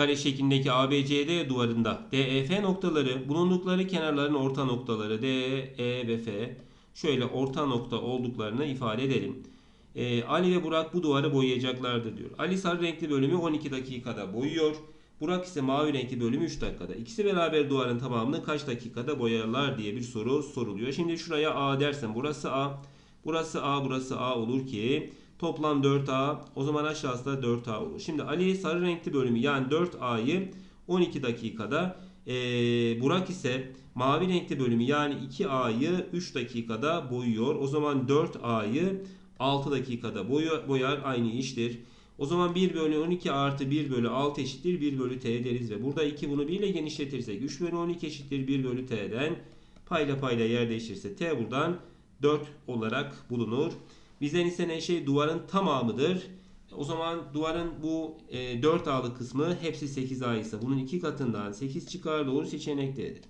kare şeklindeki ABCD duvarında DEF noktaları bulundukları kenarların orta noktaları D, E ve F şöyle orta nokta olduklarını ifade edelim. Ee, Ali ve Burak bu duvarı boyayacaklardır diyor. Ali sarı renkli bölümü 12 dakikada boyuyor. Burak ise mavi renkli bölümü 3 dakikada. İkisi beraber duvarın tamamını kaç dakikada boyarlar diye bir soru soruluyor. Şimdi şuraya A dersen burası A. Burası A, burası A olur ki toplam 4A. O zaman aşağısı da 4A olur. Şimdi Ali sarı renkli bölümü yani 4A'yı 12 dakikada ee, Burak ise mavi renkli bölümü yani 2A'yı 3 dakikada boyuyor. O zaman 4A'yı 6 dakikada boya- boyar aynı iştir. O zaman 1 bölü 12 artı 1 bölü 6 eşittir 1 bölü t deriz ve burada 2 bunu 1 ile genişletirsek 3 bölü 12 eşittir 1 bölü t'den payla payla yer değişirse t buradan 4 olarak bulunur. Bizden istenen şey duvarın tamamıdır. O zaman duvarın bu e, 4 A'lı kısmı hepsi 8 A ise bunun iki katından 8 çıkar doğru seçenek D'dir.